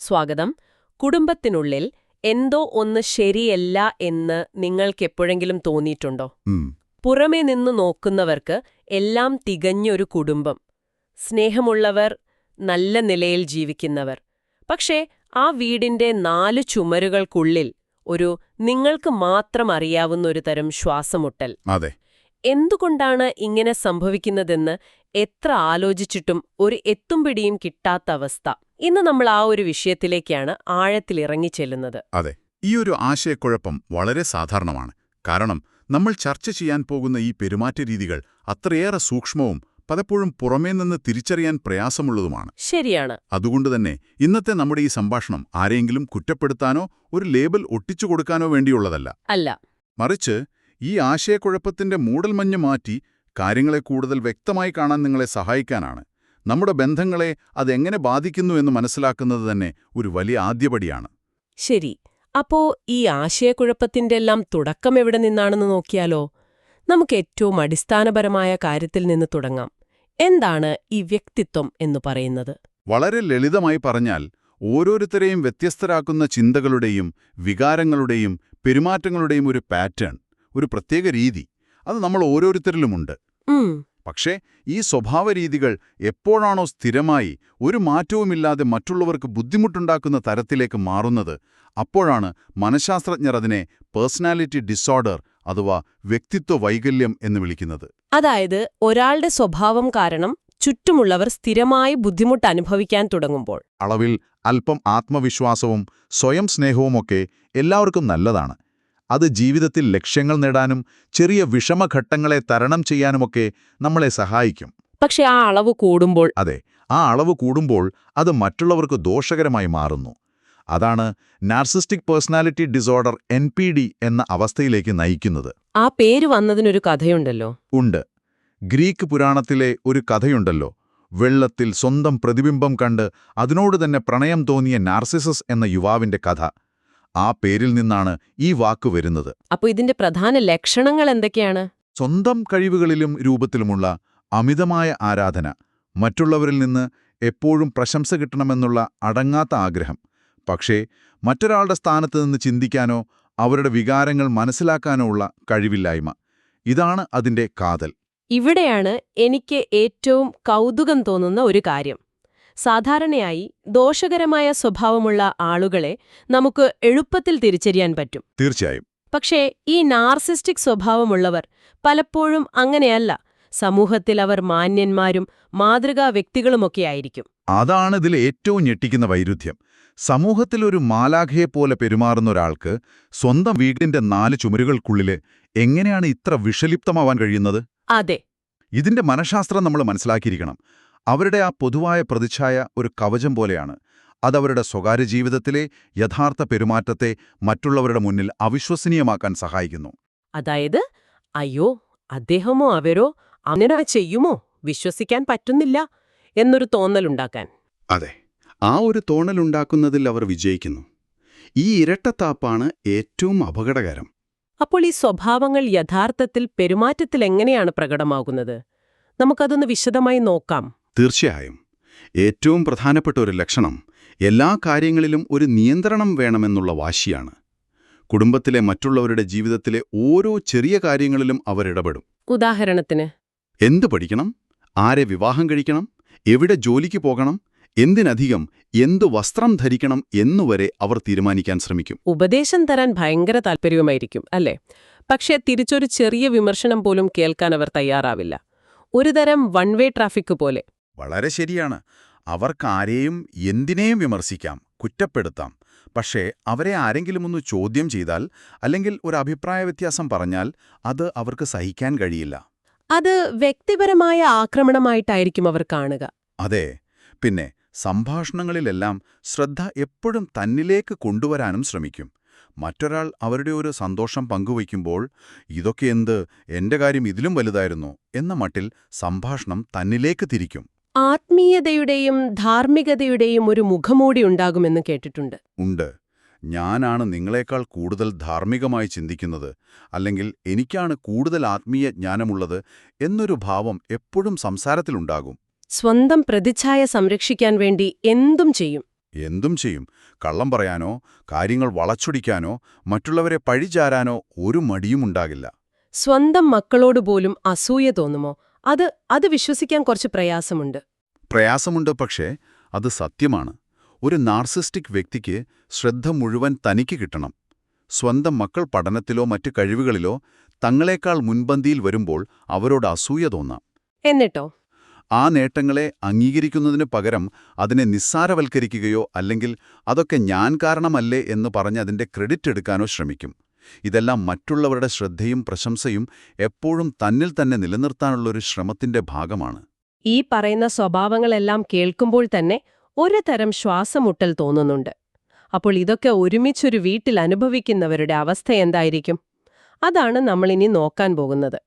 സ്വാഗതം. കുടുംബത്തിനുള്ളിൽ എന്തോ ഒന്ന് ശരിയല്ല എന്ന് നിങ്ങൾക്കെപ്പോഴെങ്കിലും തോന്നിയിട്ടുണ്ടോ? പുറമേ നിന്ന് നോക്കുന്നവർക്ക് എല്ലാം തികഞ്ഞൊരു കുടുംബം. സ്നേഹമുള്ളവർ നല്ല നിലയിൽ ജീവിക്കുന്നവർ. പക്ഷേ ആ വീടിന്റെ നാല് ചുമരുകൾക്കുള്ളിൽ ഒരു നിങ്ങൾക്ക് മാത്രം അറിയാവുന്ന ഒരു തരം ശ്വാസമുട്ടൽ. അതെ. എന്തുകൊണ്ടാണ് ഇങ്ങനെ സംഭവിക്കുന്നതെന്ന് എത്ര ആലോചിച്ചിട്ടും ഒരു എത്തുംപിടിയും കിട്ടാത്ത അവസ്ഥ. ഇന്ന് നമ്മൾ ആ ഒരു വിഷയത്തിലേക്കാണ് ആഴത്തിൽ ആഴത്തിലിറങ്ങിച്ചെല്ലുന്നത് അതെ ഈ ഒരു ആശയക്കുഴപ്പം വളരെ സാധാരണമാണ്. കാരണം നമ്മൾ ചർച്ച ചെയ്യാൻ പോകുന്ന ഈ പെരുമാറ്റ രീതികൾ അത്രയേറെ സൂക്ഷ്മവും പലപ്പോഴും പുറമേ നിന്ന് തിരിച്ചറിയാൻ പ്രയാസമുള്ളതുമാണ്. ശരിയാണ്. അതുകൊണ്ട് തന്നെ ഇന്നത്തെ നമ്മുടെ ഈ സംഭാഷണം ആരെയെങ്കിലും കുറ്റപ്പെടുത്താനോ ഒരു ലേബൽ ഒട്ടിച്ചു കൊടുക്കാനോ വേണ്ടിയുള്ളതല്ല. അല്ല. മറിച്ച് ഈ ആശയക്കുഴപ്പത്തിന്റെ മൂടൽമഞ്ഞ് മാറ്റി കാര്യങ്ങളെ കൂടുതൽ വ്യക്തമായി കാണാൻ നിങ്ങളെ സഹായിക്കാനാണ്. നമ്മുടെ ബന്ധങ്ങളെ അതെങ്ങനെ ബാധിക്കുന്നു എന്ന് മനസ്സിലാക്കുന്നത് തന്നെ ഒരു വലിയ ആദ്യപടിയാണ്. ശരി അപ്പോ ഈ ആശയക്കുഴപ്പത്തിന്റെ എല്ലാം തുടക്കം എവിടെ നിന്നാണെന്ന് നോക്കിയാലോ? നമുക്ക് ഏറ്റവും അടിസ്ഥാനപരമായ കാര്യത്തിൽ നിന്ന് തുടങ്ങാം. എന്താണ് ഈ വ്യക്തിത്വം എന്ന് പറയുന്നത്? വളരെ ലളിതമായി പറഞ്ഞാൽ ഓരോരുത്തരെയും വ്യത്യസ്തരാക്കുന്ന ചിന്തകളുടെയും വികാരങ്ങളുടെയും പെരുമാറ്റങ്ങളുടെയും ഒരു പാറ്റേൺ ഒരു പ്രത്യേക രീതി. അത് നമ്മൾ ഓരോരുത്തരിലുമുണ്ട്. ഉം. പക്ഷേ ഈ സ്വഭാവരീതികൾ എപ്പോഴാണോ സ്ഥിരമായി ഒരു മാറ്റവുമില്ലാതെ മറ്റുള്ളവർക്ക് ബുദ്ധിമുട്ടുണ്ടാക്കുന്ന തരത്തിലേക്ക് മാറുന്നത് അപ്പോഴാണ് മനഃശാസ്ത്രജ്ഞർ അതിനെ പേഴ്സണാലിറ്റി ഡിസോർഡർ അഥവാ വ്യക്തിത്വ വൈകല്യം എന്ന് വിളിക്കുന്നത്. അതായത് ഒരാളുടെ സ്വഭാവം കാരണം ചുറ്റുമുള്ളവർ സ്ഥിരമായി ബുദ്ധിമുട്ട് അനുഭവിക്കാൻ തുടങ്ങുമ്പോൾ. അളവിൽ അല്പം ആത്മവിശ്വാസവും സ്വയം സ്നേഹവുമൊക്കെ എല്ലാവർക്കും നല്ലതാണ്. അത് ജീവിതത്തിൽ ലക്ഷ്യങ്ങൾ നേടാനും ചെറിയ വിഷമഘട്ടങ്ങളെ തരണം ചെയ്യാനുമൊക്കെ നമ്മളെ സഹായിക്കും. പക്ഷെ ആ അളവ് കൂടുമ്പോൾ അതെ ആ അളവ് കൂടുമ്പോൾ അത് മറ്റുള്ളവർക്ക് ദോഷകരമായി മാറുന്നു. അതാണ് നാർസിസ്റ്റിക് പേഴ്സണാലിറ്റി ഡിസോർഡർ എൻ എന്ന അവസ്ഥയിലേക്ക് നയിക്കുന്നത്. ആ പേര് വന്നതിനൊരു കഥയുണ്ടല്ലോ. ഉണ്ട്. ഗ്രീക്ക് പുരാണത്തിലെ ഒരു കഥയുണ്ടല്ലോ. വെള്ളത്തിൽ സ്വന്തം പ്രതിബിംബം കണ്ട് അതിനോട് തന്നെ പ്രണയം തോന്നിയ നാർസിസസ് എന്ന യുവാവിന്റെ കഥ. ആ പേരിൽ നിന്നാണ് ഈ വാക്ക് വരുന്നത്. അപ്പോൾ ഇതിന്റെ പ്രധാന ലക്ഷണങ്ങൾ എന്തൊക്കെയാണ്? സ്വന്തം കഴിവുകളിലും രൂപത്തിലുമുള്ള അമിതമായ ആരാധന മറ്റുള്ളവരിൽ നിന്ന് എപ്പോഴും പ്രശംസ കിട്ടണമെന്നുള്ള അടങ്ങാത്ത ആഗ്രഹം. പക്ഷേ മറ്റൊരാളുടെ സ്ഥാനത്ത് നിന്ന് ചിന്തിക്കാനോ അവരുടെ വികാരങ്ങൾ മനസ്സിലാക്കാനോ ഉള്ള കഴിവില്ലായ്മ. ഇതാണ് അതിന്റെ കാതൽ. ഇവിടെയാണ് എനിക്ക് ഏറ്റവും കൗതുകം തോന്നുന്ന ഒരു കാര്യം. സാധാരണയായി ദോഷകരമായ സ്വഭാവമുള്ള ആളുകളെ നമുക്ക് എളുപ്പത്തിൽ തിരിച്ചറിയാൻ പറ്റും. തീർച്ചയായും. പക്ഷേ ഈ നാർസിസ്റ്റിക് സ്വഭാവമുള്ളവർ പലപ്പോഴും അങ്ങനെയല്ല. സമൂഹത്തിൽ അവർ മാന്യന്മാരും മാതൃകാ വ്യക്തികളുമൊക്കെയായിരിക്കും അതാണ് ഇതിൽ ഏറ്റവും ഞെട്ടിക്കുന്ന വൈരുദ്ധ്യം. സമൂഹത്തിൽ ഒരു മാലാഖയെപ്പോലെ പെരുമാറുന്ന ഒരാൾക്ക് സ്വന്തം വീടിന്റെ നാല് ചുമരുകൾക്കുള്ളിൽ എങ്ങനെയാണ് ഇത്ര വിഷലിപ്തമാവാൻ കഴിയുന്നത്? അതെ. ഇതിന്റെ മനഃശാസ്ത്രം നമ്മൾ മനസ്സിലാക്കിയിരിക്കണം. അവരുടെ ആ പൊതുവായ പ്രതിച്ഛായ ഒരു കവചം പോലെയാണ്. അതവരുടെ സ്വകാര്യ ജീവിതത്തിലെ യഥാർത്ഥ പെരുമാറ്റത്തെ മറ്റുള്ളവരുടെ മുന്നിൽ അവിശ്വസനീയമാക്കാൻ സഹായിക്കുന്നു. അതായത് അയ്യോ അദ്ദേഹമോ അവരോ അങ്ങനെ ചെയ്യുമോ? വിശ്വസിക്കാൻ പറ്റുന്നില്ല എന്നൊരു തോന്നലുണ്ടാക്കാൻ. അതെ ആ ഒരു തോന്നലുണ്ടാക്കുന്നതിൽ അവർ വിജയിക്കുന്നു. ഈ ഇരട്ടത്താപ്പാണ് ഏറ്റവും അപകടകരം. അപ്പോൾ ഈ സ്വഭാവങ്ങൾ യഥാർത്ഥത്തിൽ പെരുമാറ്റത്തിൽ എങ്ങനെയാണ് പ്രകടമാകുന്നത്? നമുക്കതൊന്ന് വിശദമായി നോക്കാം. തീർച്ചയായും. ഏറ്റവും പ്രധാനപ്പെട്ട ഒരു ലക്ഷണം എല്ലാ കാര്യങ്ങളിലും ഒരു നിയന്ത്രണം വേണമെന്നുള്ള വാശിയാണ്. കുടുംബത്തിലെ മറ്റുള്ളവരുടെ ജീവിതത്തിലെ ഓരോ ചെറിയ കാര്യങ്ങളിലും അവരിടപെടും ഉദാഹരണത്തിന്? എന്ത് പഠിക്കണം? ആരെ വിവാഹം കഴിക്കണം? എവിടെ ജോലിക്ക് പോകണം? എന്തിനധികം? എന്തു വസ്ത്രം ധരിക്കണം എന്നുവരെ അവർ തീരുമാനിക്കാൻ ശ്രമിക്കും. ഉപദേശം തരാൻ ഭയങ്കര താല്പര്യവുമായിരിക്കും അല്ലേ? പക്ഷേ തിരിച്ചൊരു ചെറിയ വിമർശനം പോലും കേൾക്കാൻ അവർ തയ്യാറാവില്ല. ഒരുതരം വൺ വേ ട്രാഫിക് പോലെ. വളരെ ശരിയാണ്. അവർക്കാരെയും എന്തിനേയും വിമർശിക്കാം കുറ്റപ്പെടുത്താം. പക്ഷേ അവരെ ആരെങ്കിലും ഒന്ന് ചോദ്യം ചെയ്താൽ അല്ലെങ്കിൽ ഒരു അഭിപ്രായ വ്യത്യാസം പറഞ്ഞാൽ അത് അവർക്ക് സഹിക്കാൻ കഴിയില്ല. അത് വ്യക്തിപരമായ ആക്രമണമായിട്ടായിരിക്കും അവർ കാണുക. അതെ. പിന്നെ സംഭാഷണങ്ങളിലെല്ലാം ശ്രദ്ധ എപ്പോഴും തന്നിലേക്ക് കൊണ്ടുവരാനും ശ്രമിക്കും. മറ്റൊരാൾ അവരുടെ ഒരു സന്തോഷം പങ്കുവയ്ക്കുമ്പോൾ ഇതൊക്കെ എന്ത്? എന്റെ കാര്യം ഇതിലും വലുതായിരുന്നു എന്ന മട്ടിൽ സംഭാഷണം തന്നിലേക്ക് തിരിക്കും. ആത്മീയതയുടെയും ധാർമ്മികതയുടെയും ഒരു മുഖമൂടി ഉണ്ടാകുമെന്ന് കേട്ടിട്ടുണ്ട്. ഉണ്ട്. ഞാനാണ് നിങ്ങളെക്കാൾ കൂടുതൽ ധാർമ്മികമായി ചിന്തിക്കുന്നത് അല്ലെങ്കിൽ എനിക്കാണ് കൂടുതൽ ആത്മീയ ജ്ഞാനമുള്ളത് എന്നൊരു ഭാവം എപ്പോഴും സംസാരത്തിലുണ്ടാകും. സ്വന്തം പ്രതിച്ഛായ സംരക്ഷിക്കാൻ വേണ്ടി എന്തും ചെയ്യും. എന്തും ചെയ്യും. കള്ളം പറയാനോ കാര്യങ്ങൾ വളച്ചൊടിക്കാനോ മറ്റുള്ളവരെ പഴിചാരാനോ ഒരു മടിയുമുണ്ടാകില്ല. സ്വന്തം മക്കളോട് പോലും അസൂയ തോന്നുമോ? അത് അത് വിശ്വസിക്കാൻ കുറച്ച് പ്രയാസമുണ്ട്. പ്രയാസമുണ്ട് പക്ഷേ അത് സത്യമാണ്. ഒരു നാർസിസ്റ്റിക് വ്യക്തിക്ക് ശ്രദ്ധ മുഴുവൻ തനിക്ക് കിട്ടണം. സ്വന്തം മക്കൾ പഠനത്തിലോ മറ്റു കഴിവുകളിലോ തങ്ങളെക്കാൾ മുൻപന്തിയിൽ വരുമ്പോൾ അവരോട് അസൂയ തോന്നാം. എന്നിട്ടോ? ആ നേട്ടങ്ങളെ അംഗീകരിക്കുന്നതിന് പകരം അതിനെ നിസ്സാരവൽക്കരിക്കുകയോ അല്ലെങ്കിൽ അതൊക്കെ ഞാൻ കാരണമല്ലേ എന്ന് പറഞ്ഞ് അതിന്റെ ക്രെഡിറ്റ് എടുക്കാനോ ശ്രമിക്കും. ഇതെല്ലാം മറ്റുള്ളവരുടെ ശ്രദ്ധയും പ്രശംസയും എപ്പോഴും തന്നിൽ തന്നെ നിലനിർത്താനുള്ളൊരു ശ്രമത്തിന്റെ ഭാഗമാണ്. ഈ പറയുന്ന സ്വഭാവങ്ങളെല്ലാം കേൾക്കുമ്പോൾ തന്നെ ഒരു തരം ശ്വാസമുട്ടൽ തോന്നുന്നുണ്ട്. അപ്പോൾ ഇതൊക്കെ ഒരുമിച്ചൊരു വീട്ടിൽ അനുഭവിക്കുന്നവരുടെ അവസ്ഥ എന്തായിരിക്കും? അതാണ് നമ്മളിനി നോക്കാൻ പോകുന്നത്.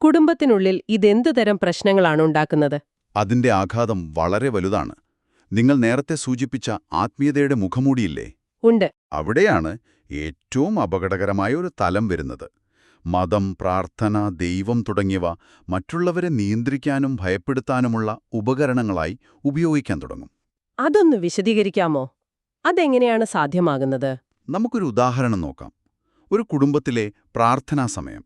കുടുംബത്തിനുള്ളിൽ ഇതെന്തു തരം പ്രശ്നങ്ങളാണ് ഉണ്ടാക്കുന്നത്? അതിന്റെ ആഘാതം വളരെ വലുതാണ്. നിങ്ങൾ നേരത്തെ സൂചിപ്പിച്ച ആത്മീയതയുടെ മുഖമൂടിയില്ലേ? ഉണ്ട്. അവിടെയാണ് ഏറ്റവും അപകടകരമായ ഒരു തലം വരുന്നത്. മതം പ്രാർത്ഥന ദൈവം തുടങ്ങിയവ മറ്റുള്ളവരെ നിയന്ത്രിക്കാനും ഭയപ്പെടുത്താനുമുള്ള ഉപകരണങ്ങളായി ഉപയോഗിക്കാൻ തുടങ്ങും. അതൊന്ന് വിശദീകരിക്കാമോ? അതെങ്ങനെയാണ് സാധ്യമാകുന്നത്? നമുക്കൊരു ഉദാഹരണം നോക്കാം. ഒരു കുടുംബത്തിലെ പ്രാർത്ഥനാ സമയം.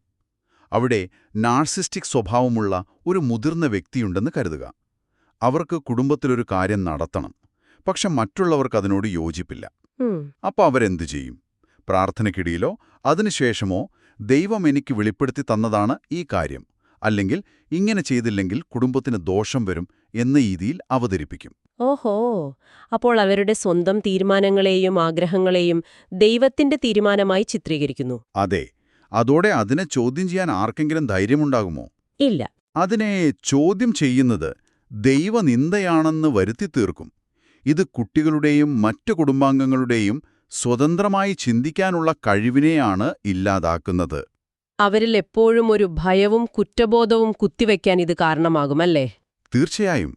അവിടെ നാർസിസ്റ്റിക് സ്വഭാവമുള്ള ഒരു മുതിർന്ന വ്യക്തിയുണ്ടെന്ന് കരുതുക. അവർക്ക് കുടുംബത്തിലൊരു കാര്യം നടത്തണം. പക്ഷെ മറ്റുള്ളവർക്ക് അതിനോട് യോജിപ്പില്ല. അപ്പോൾ അവരെന്തു ചെയ്യും? പ്രാർത്ഥനയ്ക്കിടയിലോ അതിനുശേഷമോ ദൈവം എനിക്ക് വെളിപ്പെടുത്തി തന്നതാണ് ഈ കാര്യം. അല്ലെങ്കിൽ ഇങ്ങനെ ചെയ്തില്ലെങ്കിൽ കുടുംബത്തിന് ദോഷം വരും എന്ന രീതിയിൽ അവതരിപ്പിക്കും. ഓഹോ! അപ്പോൾ അവരുടെ സ്വന്തം തീരുമാനങ്ങളെയും ആഗ്രഹങ്ങളെയും ദൈവത്തിന്റെ തീരുമാനമായി ചിത്രീകരിക്കുന്നു. അതെ. അതോടെ അതിനെ ചോദ്യം ചെയ്യാൻ ആർക്കെങ്കിലും ധൈര്യമുണ്ടാകുമോ? ഇല്ല. അതിനെ ചോദ്യം ചെയ്യുന്നത് ദൈവനിന്ദയാണെന്ന് വരുത്തി തീർക്കും ഇത് കുട്ടികളുടെയും മറ്റു കുടുംബാംഗങ്ങളുടെയും സ്വതന്ത്രമായി ചിന്തിക്കാനുള്ള കഴിവിനെയാണ് ഇല്ലാതാക്കുന്നത്. അവരിൽ എപ്പോഴും ഒരു ഭയവും കുറ്റബോധവും കുത്തിവെക്കാൻ ഇത് കാരണമാകുമല്ലേ? തീർച്ചയായും.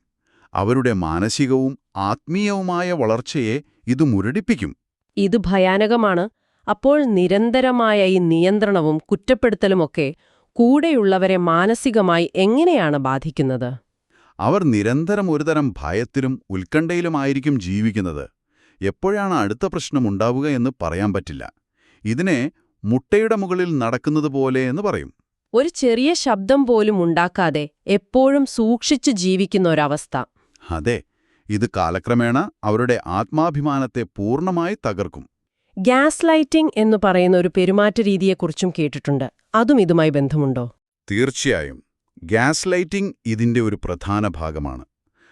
അവരുടെ മാനസികവും ആത്മീയവുമായ വളർച്ചയെ ഇത് മുരടിപ്പിക്കും. ഇത് ഭയാനകമാണ്. അപ്പോൾ നിരന്തരമായ ഈ നിയന്ത്രണവും കുറ്റപ്പെടുത്തലുമൊക്കെ കൂടെയുള്ളവരെ മാനസികമായി എങ്ങനെയാണ് ബാധിക്കുന്നത്? അവർ നിരന്തരം ഒരുതരം ഭയത്തിലും ഉത്കണ്ഠയിലുമായിരിക്കും ജീവിക്കുന്നത്. എപ്പോഴാണ് അടുത്ത പ്രശ്നം ഉണ്ടാവുക എന്ന് പറയാൻ പറ്റില്ല. ഇതിനെ മുട്ടയുടെ മുകളിൽ നടക്കുന്നത് പോലെ എന്ന് പറയും. ഒരു ചെറിയ ശബ്ദം പോലും ഉണ്ടാക്കാതെ എപ്പോഴും സൂക്ഷിച്ചു ജീവിക്കുന്ന ഒരവസ്ഥ. അതെ ഇത് കാലക്രമേണ അവരുടെ ആത്മാഭിമാനത്തെ പൂർണമായി തകർക്കും. ഗ്യാസ് ലൈറ്റിംഗ് എന്ന് പറയുന്ന ഒരു പെരുമാറ്റ രീതിയെക്കുറിച്ചും കേട്ടിട്ടുണ്ട്. അതും ഇതുമായി ബന്ധമുണ്ടോ? തീർച്ചയായും. ഗ്യാസ് ലൈറ്റിംഗ് ഇതിന്റെ ഒരു പ്രധാന ഭാഗമാണ്.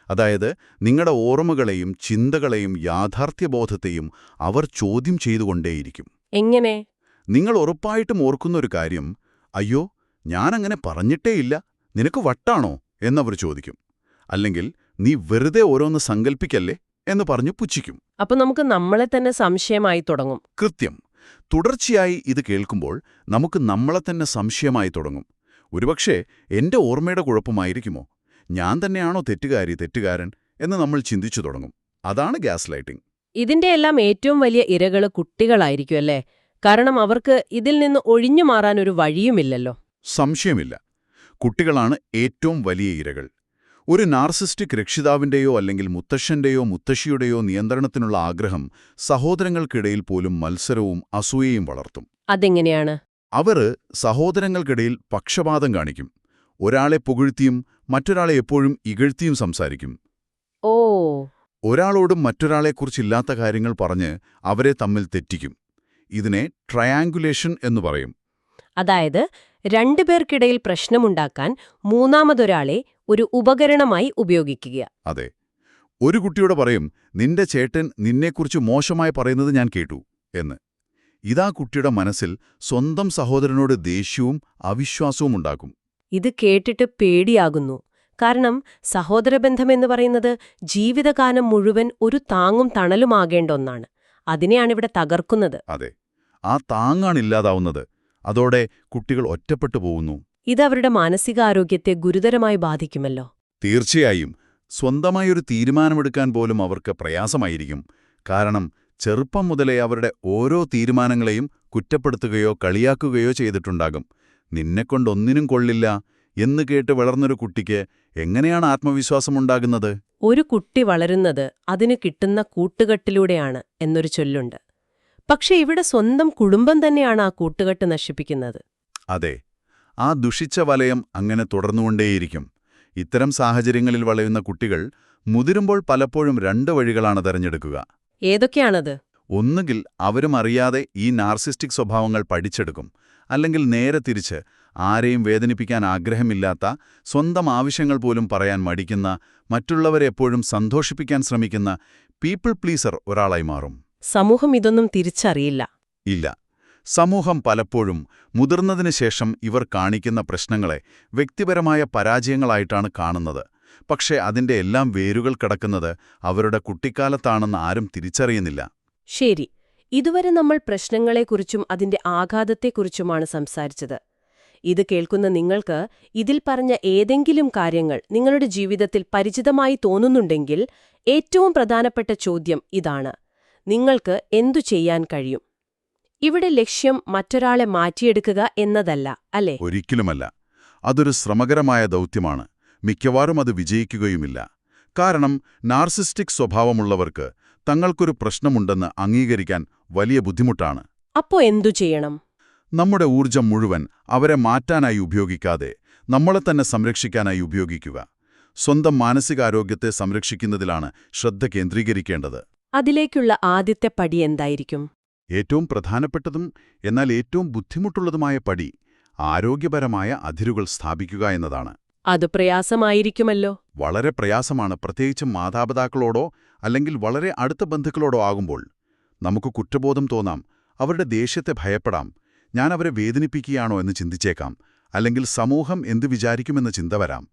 അതായത് നിങ്ങളുടെ ഓർമ്മകളെയും ചിന്തകളെയും യാഥാർത്ഥ്യബോധത്തെയും അവർ ചോദ്യം ചെയ്തുകൊണ്ടേയിരിക്കും. എങ്ങനെ? നിങ്ങൾ ഉറപ്പായിട്ടും ഓർക്കുന്നൊരു കാര്യം അയ്യോ ഞാനങ്ങനെ പറഞ്ഞിട്ടേയില്ല. നിനക്ക് വട്ടാണോ? എന്നവർ ചോദിക്കും. അല്ലെങ്കിൽ നീ വെറുതെ ഓരോന്ന് സങ്കൽപ്പിക്കല്ലേ? എന്ന് പറഞ്ഞു പുച്ഛിക്കും. അപ്പൊ നമുക്ക് നമ്മളെ തന്നെ സംശയമായി തുടങ്ങും. കൃത്യം. തുടർച്ചയായി ഇത് കേൾക്കുമ്പോൾ നമുക്ക് നമ്മളെ തന്നെ സംശയമായി തുടങ്ങും. ഒരുപക്ഷെ എന്റെ ഓർമ്മയുടെ കുഴപ്പമായിരിക്കുമോ? ഞാൻ തന്നെയാണോ തെറ്റുകാരി തെറ്റുകാരൻ എന്ന് നമ്മൾ ചിന്തിച്ചു തുടങ്ങും. അതാണ് ഗ്യാസ് ലൈറ്റിംഗ്. ഇതിന്റെ എല്ലാം ഏറ്റവും വലിയ ഇരകൾ കുട്ടികളായിരിക്കും അല്ലേ? കാരണം അവർക്ക് ഇതിൽ നിന്ന് ഒഴിഞ്ഞു മാറാൻ ഒരു വഴിയുമില്ലല്ലോ. സംശയമില്ല. കുട്ടികളാണ് ഏറ്റവും വലിയ ഇരകൾ. ഒരു നാർസിസ്റ്റിക് രക്ഷിതാവിന്റെയോ അല്ലെങ്കിൽ മുത്തശ്ശന്റെയോ മുത്തശ്ശിയുടെയോ നിയന്ത്രണത്തിനുള്ള ആഗ്രഹം സഹോദരങ്ങൾക്കിടയിൽ പോലും മത്സരവും അസൂയയും വളർത്തും. അതെങ്ങനെയാണ്? അവർ സഹോദരങ്ങൾക്കിടയിൽ പക്ഷപാതം കാണിക്കും. ഒരാളെ പുകഴ്ത്തിയും മറ്റൊരാളെ എപ്പോഴും ഇകഴ്ത്തിയും സംസാരിക്കും. ഓ. ഒരാളോടും മറ്റൊരാളെക്കുറിച്ചില്ലാത്ത കാര്യങ്ങൾ പറഞ്ഞ് അവരെ തമ്മിൽ തെറ്റിക്കും. ഇതിനെ ട്രയാങ്കുലേഷൻ എന്ന് പറയും. അതായത് രണ്ടുപേർക്കിടയിൽ പ്രശ്നമുണ്ടാക്കാൻ മൂന്നാമതൊരാളെ ഒരു ഉപകരണമായി ഉപയോഗിക്കുക. അതെ. ഒരു കുട്ടിയോട് പറയും നിന്റെ ചേട്ടൻ നിന്നെക്കുറിച്ച് മോശമായി പറയുന്നത് ഞാൻ കേട്ടു എന്ന്. ഇതാ കുട്ടിയുടെ മനസ്സിൽ സ്വന്തം സഹോദരനോട് ദേഷ്യവും അവിശ്വാസവും ഉണ്ടാക്കും. ഇത് കേട്ടിട്ട് പേടിയാകുന്നു. കാരണം സഹോദരബന്ധമെന്ന് പറയുന്നത് ജീവിതകാലം മുഴുവൻ ഒരു താങ്ങും തണലുമാകേണ്ട ഒന്നാണ്. അതിനെയാണിവിടെ തകർക്കുന്നത്. അതെ. ആ താങ്ങാണ് ഇല്ലാതാവുന്നത്. അതോടെ കുട്ടികൾ ഒറ്റപ്പെട്ടു പോകുന്നു. ഇതവരുടെ മാനസികാരോഗ്യത്തെ ഗുരുതരമായി ബാധിക്കുമല്ലോ. തീർച്ചയായും. സ്വന്തമായൊരു തീരുമാനമെടുക്കാൻ പോലും അവർക്ക് പ്രയാസമായിരിക്കും. കാരണം ചെറുപ്പം മുതലേ അവരുടെ ഓരോ തീരുമാനങ്ങളെയും കുറ്റപ്പെടുത്തുകയോ കളിയാക്കുകയോ ചെയ്തിട്ടുണ്ടാകും. നിന്നെക്കൊണ്ടൊന്നിനും കൊള്ളില്ല എന്ന് കേട്ട് വളർന്നൊരു കുട്ടിക്ക് എങ്ങനെയാണ് ആത്മവിശ്വാസമുണ്ടാകുന്നത്? ഒരു കുട്ടി വളരുന്നത് അതിന് കിട്ടുന്ന കൂട്ടുകെട്ടിലൂടെയാണ് എന്നൊരു ചൊല്ലുണ്ട്. പക്ഷെ ഇവിടെ സ്വന്തം കുടുംബം തന്നെയാണ് ആ കൂട്ടുകെട്ട് നശിപ്പിക്കുന്നത്. അതെ ആ ദുഷിച്ച വലയം അങ്ങനെ തുടർന്നുകൊണ്ടേയിരിക്കും. ഇത്തരം സാഹചര്യങ്ങളിൽ വളയുന്ന കുട്ടികൾ മുതിരുമ്പോൾ പലപ്പോഴും രണ്ട് വഴികളാണ് തെരഞ്ഞെടുക്കുക. ഏതൊക്കെയാണത്? ഒന്നുകിൽ അവരും അറിയാതെ ഈ നാർസിസ്റ്റിക് സ്വഭാവങ്ങൾ പഠിച്ചെടുക്കും. അല്ലെങ്കിൽ നേരെ തിരിച്ച് ആരെയും വേദനിപ്പിക്കാൻ ആഗ്രഹമില്ലാത്ത സ്വന്തം ആവശ്യങ്ങൾ പോലും പറയാൻ മടിക്കുന്ന മറ്റുള്ളവരെ എപ്പോഴും സന്തോഷിപ്പിക്കാൻ ശ്രമിക്കുന്ന പീപ്പിൾ പ്ലീസർ ഒരാളായി മാറും. സമൂഹം ഇതൊന്നും തിരിച്ചറിയില്ല. ഇല്ല. സമൂഹം പലപ്പോഴും മുതിർന്നതിന് ശേഷം ഇവർ കാണിക്കുന്ന പ്രശ്നങ്ങളെ വ്യക്തിപരമായ പരാജയങ്ങളായിട്ടാണ് കാണുന്നത്. പക്ഷേ അതിന്റെ എല്ലാം വേരുകൾ കിടക്കുന്നത് അവരുടെ കുട്ടിക്കാലത്താണെന്ന് ആരും തിരിച്ചറിയുന്നില്ല. ശരി. ഇതുവരെ നമ്മൾ പ്രശ്നങ്ങളെക്കുറിച്ചും അതിന്റെ ആഘാതത്തെക്കുറിച്ചുമാണ് സംസാരിച്ചത്. ഇത് കേൾക്കുന്ന നിങ്ങൾക്ക് ഇതിൽ പറഞ്ഞ ഏതെങ്കിലും കാര്യങ്ങൾ നിങ്ങളുടെ ജീവിതത്തിൽ പരിചിതമായി തോന്നുന്നുണ്ടെങ്കിൽ ഏറ്റവും പ്രധാനപ്പെട്ട ചോദ്യം ഇതാണ്. നിങ്ങൾക്ക് എന്തു ചെയ്യാൻ കഴിയും? ഇവിടെ ലക്ഷ്യം മറ്റൊരാളെ മാറ്റിയെടുക്കുക എന്നതല്ല അല്ലേ? ഒരിക്കലുമല്ല. അതൊരു ശ്രമകരമായ ദൗത്യമാണ്. മിക്കവാറും അത് വിജയിക്കുകയുമില്ല. കാരണം നാർസിസ്റ്റിക് സ്വഭാവമുള്ളവർക്ക് തങ്ങൾക്കൊരു പ്രശ്നമുണ്ടെന്ന് അംഗീകരിക്കാൻ വലിയ ബുദ്ധിമുട്ടാണ്. അപ്പോ എന്തു ചെയ്യണം? നമ്മുടെ ഊർജം മുഴുവൻ അവരെ മാറ്റാനായി ഉപയോഗിക്കാതെ നമ്മളെ തന്നെ സംരക്ഷിക്കാനായി ഉപയോഗിക്കുക. സ്വന്തം മാനസികാരോഗ്യത്തെ സംരക്ഷിക്കുന്നതിലാണ് ശ്രദ്ധ കേന്ദ്രീകരിക്കേണ്ടത്. അതിലേക്കുള്ള ആദ്യത്തെ പടി എന്തായിരിക്കും? ഏറ്റവും പ്രധാനപ്പെട്ടതും എന്നാൽ ഏറ്റവും ബുദ്ധിമുട്ടുള്ളതുമായ പടി ആരോഗ്യപരമായ അതിരുകൾ സ്ഥാപിക്കുക എന്നതാണ്. അത് പ്രയാസമായിരിക്കുമല്ലോ. വളരെ പ്രയാസമാണ്. പ്രത്യേകിച്ചും മാതാപിതാക്കളോടോ അല്ലെങ്കിൽ വളരെ അടുത്ത ബന്ധുക്കളോടോ ആകുമ്പോൾ നമുക്ക് കുറ്റബോധം തോന്നാം അവരുടെ ദേഷ്യത്തെ ഭയപ്പെടാം ഞാൻ അവരെ വേദനിപ്പിക്കുകയാണോ എന്ന് ചിന്തിച്ചേക്കാം അല്ലെങ്കിൽ സമൂഹം എന്ത് വിചാരിക്കുമെന്ന ചിന്ത വരാം.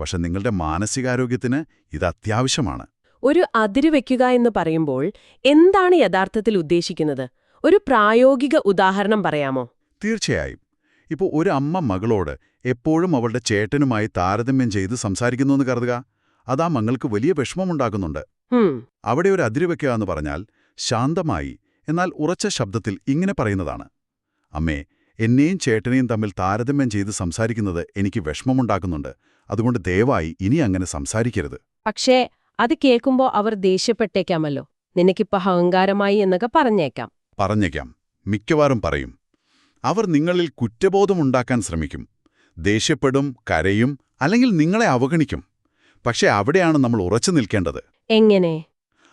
പക്ഷെ നിങ്ങളുടെ മാനസികാരോഗ്യത്തിന് ഇത് അത്യാവശ്യമാണ്. ഒരു അതിര് വയ്ക്കുക എന്ന് പറയുമ്പോൾ എന്താണ് യഥാർത്ഥത്തിൽ ഉദ്ദേശിക്കുന്നത്? ഒരു പ്രായോഗിക ഉദാഹരണം പറയാമോ? തീർച്ചയായും. ഇപ്പോൾ ഒരു അമ്മ മകളോട് എപ്പോഴും അവളുടെ ചേട്ടനുമായി താരതമ്യം ചെയ്ത് സംസാരിക്കുന്നുവെന്ന് കരുതുക. അതാ മങ്ങൾക്ക് വലിയ വിഷമമുണ്ടാകുന്നുണ്ട്. അവിടെ ഒരു അതിര് വയ്ക്കുക എന്ന് പറഞ്ഞാൽ ശാന്തമായി എന്നാൽ ഉറച്ച ശബ്ദത്തിൽ ഇങ്ങനെ പറയുന്നതാണ്. അമ്മേ എന്നെയും ചേട്ടനെയും തമ്മിൽ താരതമ്യം ചെയ്ത് സംസാരിക്കുന്നത് എനിക്ക് വിഷമമുണ്ടാക്കുന്നുണ്ട്. അതുകൊണ്ട് ദയവായി ഇനി അങ്ങനെ സംസാരിക്കരുത്. പക്ഷേ അത് കേൾക്കുമ്പോൾ അവർ ദേഷ്യപ്പെട്ടേക്കാമല്ലോ. നിനക്കിപ്പോ അഹങ്കാരമായി എന്നൊക്കെ പറഞ്ഞേക്കാം. പറഞ്ഞേക്കാം. മിക്കവാറും പറയും. അവർ നിങ്ങളിൽ കുറ്റബോധമുണ്ടാക്കാൻ ശ്രമിക്കും. ദേഷ്യപ്പെടും കരയും അല്ലെങ്കിൽ നിങ്ങളെ അവഗണിക്കും. പക്ഷേ അവിടെയാണ് നമ്മൾ ഉറച്ചു നിൽക്കേണ്ടത്. എങ്ങനെ?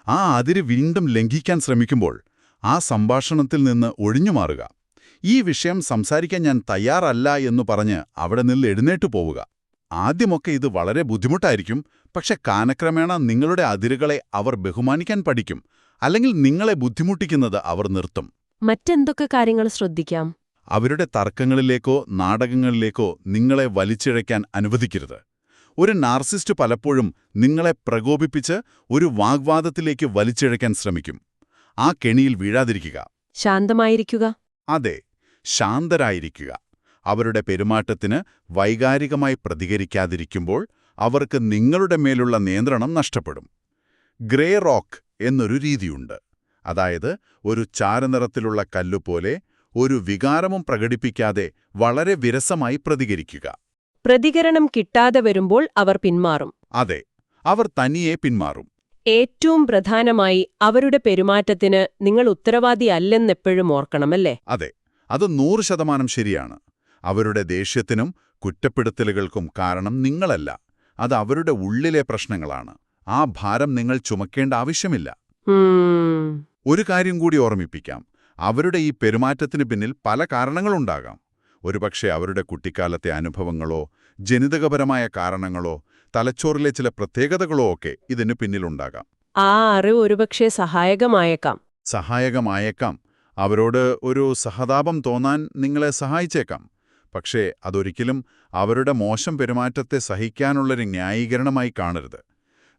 ആ അതിര് വീണ്ടും ലംഘിക്കാൻ ശ്രമിക്കുമ്പോൾ ആ സംഭാഷണത്തിൽ നിന്ന് ഒഴിഞ്ഞുമാറുക ഈ വിഷയം സംസാരിക്കാൻ ഞാൻ തയ്യാറല്ല എന്നു പറഞ്ഞ് അവിടെ നിന്ന് എഴുന്നേറ്റു പോവുക. ആദ്യമൊക്കെ ഇത് വളരെ ബുദ്ധിമുട്ടായിരിക്കും. പക്ഷെ കാലക്രമേണ നിങ്ങളുടെ അതിരുകളെ അവർ ബഹുമാനിക്കാൻ പഠിക്കും. അല്ലെങ്കിൽ നിങ്ങളെ ബുദ്ധിമുട്ടിക്കുന്നത് അവർ നിർത്തും. മറ്റെന്തൊക്കെ കാര്യങ്ങൾ ശ്രദ്ധിക്കാം? അവരുടെ തർക്കങ്ങളിലേക്കോ നാടകങ്ങളിലേക്കോ നിങ്ങളെ വലിച്ചിഴയ്ക്കാൻ അനുവദിക്കരുത്. ഒരു നാർസിസ്റ്റ് പലപ്പോഴും നിങ്ങളെ പ്രകോപിപ്പിച്ച് ഒരു വാഗ്വാദത്തിലേക്ക് വലിച്ചിഴയ്ക്കാൻ ശ്രമിക്കും. ആ കെണിയിൽ വീഴാതിരിക്കുക. ശാന്തമായിരിക്കുക. അതെ ശാന്തരായിരിക്കുക. അവരുടെ പെരുമാറ്റത്തിന് വൈകാരികമായി പ്രതികരിക്കാതിരിക്കുമ്പോൾ അവർക്ക് നിങ്ങളുടെ മേലുള്ള നിയന്ത്രണം നഷ്ടപ്പെടും. ഗ്രേ റോക്ക് എന്നൊരു രീതിയുണ്ട്. അതായത് ഒരു ചാരനിറത്തിലുള്ള കല്ലുപോലെ ഒരു വികാരവും പ്രകടിപ്പിക്കാതെ വളരെ വിരസമായി പ്രതികരിക്കുക. പ്രതികരണം കിട്ടാതെ വരുമ്പോൾ അവർ പിന്മാറും. അതെ അവർ തനിയെ പിന്മാറും. ഏറ്റവും പ്രധാനമായി അവരുടെ പെരുമാറ്റത്തിന് നിങ്ങൾ ഉത്തരവാദിയല്ലെന്നെപ്പോഴും ഓർക്കണമല്ലേ? അതെ അത് നൂറ് ശതമാനം ശരിയാണ്. അവരുടെ ദേഷ്യത്തിനും കുറ്റപ്പെടുത്തലുകൾക്കും കാരണം നിങ്ങളല്ല. അത് അവരുടെ ഉള്ളിലെ പ്രശ്നങ്ങളാണ്. ആ ഭാരം നിങ്ങൾ ചുമക്കേണ്ട ആവശ്യമില്ല. ഒരു കാര്യം കൂടി ഓർമ്മിപ്പിക്കാം. അവരുടെ ഈ പെരുമാറ്റത്തിന് പിന്നിൽ പല കാരണങ്ങളുണ്ടാകാം. ഒരുപക്ഷെ അവരുടെ കുട്ടിക്കാലത്തെ അനുഭവങ്ങളോ ജനിതകപരമായ കാരണങ്ങളോ തലച്ചോറിലെ ചില പ്രത്യേകതകളോ ഒക്കെ ഇതിന് പിന്നിലുണ്ടാകാം. ആ അറിവ് ഒരുപക്ഷെ സഹായകമായേക്കാം. സഹായകമായേക്കാം. അവരോട് ഒരു സഹതാപം തോന്നാൻ നിങ്ങളെ സഹായിച്ചേക്കാം. പക്ഷേ അതൊരിക്കലും അവരുടെ മോശം പെരുമാറ്റത്തെ സഹിക്കാനുള്ളൊരു ന്യായീകരണമായി കാണരുത്.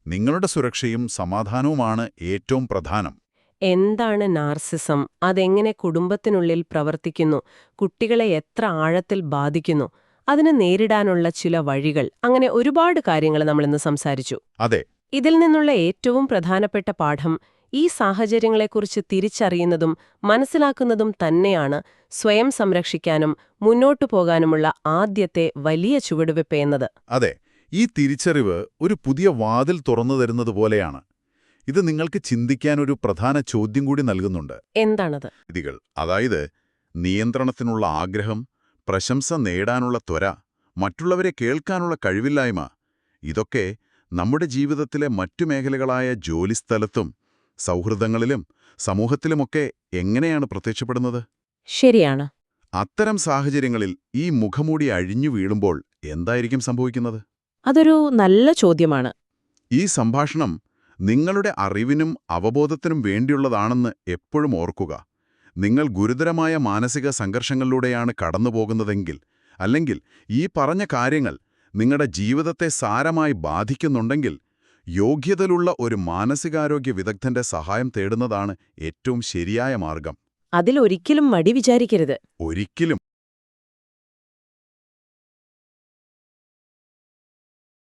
നിങ്ങളുടെ സുരക്ഷയും സമാധാനവുമാണ് ഏറ്റവും പ്രധാനം. എന്താണ് നാർസിസം? അതെങ്ങനെ കുടുംബത്തിനുള്ളിൽ പ്രവർത്തിക്കുന്നു? കുട്ടികളെ എത്ര ആഴത്തിൽ ബാധിക്കുന്നു? അതിനെ നേരിടാനുള്ള ചില വഴികൾ. അങ്ങനെ ഒരുപാട് കാര്യങ്ങൾ നമ്മളിന്ന് സംസാരിച്ചു. അതെ. ഇതിൽ നിന്നുള്ള ഏറ്റവും പ്രധാനപ്പെട്ട പാഠം ഈ സാഹചര്യങ്ങളെക്കുറിച്ച് തിരിച്ചറിയുന്നതും മനസ്സിലാക്കുന്നതും തന്നെയാണ് സ്വയം സംരക്ഷിക്കാനും മുന്നോട്ടു പോകാനുമുള്ള ആദ്യത്തെ വലിയ ചുവടുവെപ്പ് എന്നത്. അതെ. ഈ തിരിച്ചറിവ് ഒരു പുതിയ വാതിൽ തുറന്നു തരുന്നത് പോലെയാണ്. ഇത് നിങ്ങൾക്ക് ചിന്തിക്കാൻ ഒരു പ്രധാന ചോദ്യം കൂടി നൽകുന്നുണ്ട്. എന്താണത്? വിധികൾ. അതായത് നിയന്ത്രണത്തിനുള്ള ആഗ്രഹം പ്രശംസ നേടാനുള്ള ത്വര മറ്റുള്ളവരെ കേൾക്കാനുള്ള കഴിവില്ലായ്മ ഇതൊക്കെ നമ്മുടെ ജീവിതത്തിലെ മറ്റു മേഖലകളായ ജോലിസ്ഥലത്തും സൗഹൃദങ്ങളിലും സമൂഹത്തിലുമൊക്കെ എങ്ങനെയാണ് പ്രത്യക്ഷപ്പെടുന്നത്? ശരിയാണ്. അത്തരം സാഹചര്യങ്ങളിൽ ഈ മുഖമൂടി അഴിഞ്ഞു വീഴുമ്പോൾ എന്തായിരിക്കും സംഭവിക്കുന്നത്? അതൊരു നല്ല ചോദ്യമാണ്. ഈ സംഭാഷണം നിങ്ങളുടെ അറിവിനും അവബോധത്തിനും വേണ്ടിയുള്ളതാണെന്ന് എപ്പോഴും ഓർക്കുക. നിങ്ങൾ ഗുരുതരമായ മാനസിക സംഘർഷങ്ങളിലൂടെയാണ് കടന്നുപോകുന്നതെങ്കിൽ അല്ലെങ്കിൽ ഈ പറഞ്ഞ കാര്യങ്ങൾ നിങ്ങളുടെ ജീവിതത്തെ സാരമായി ബാധിക്കുന്നുണ്ടെങ്കിൽ യോഗ്യതയിലുള്ള ഒരു മാനസികാരോഗ്യ വിദഗ്ധന്റെ സഹായം തേടുന്നതാണ് ഏറ്റവും ശരിയായ മാർഗം. അതിലൊരിക്കലും മടി വിചാരിക്കരുത്. ഒരിക്കലും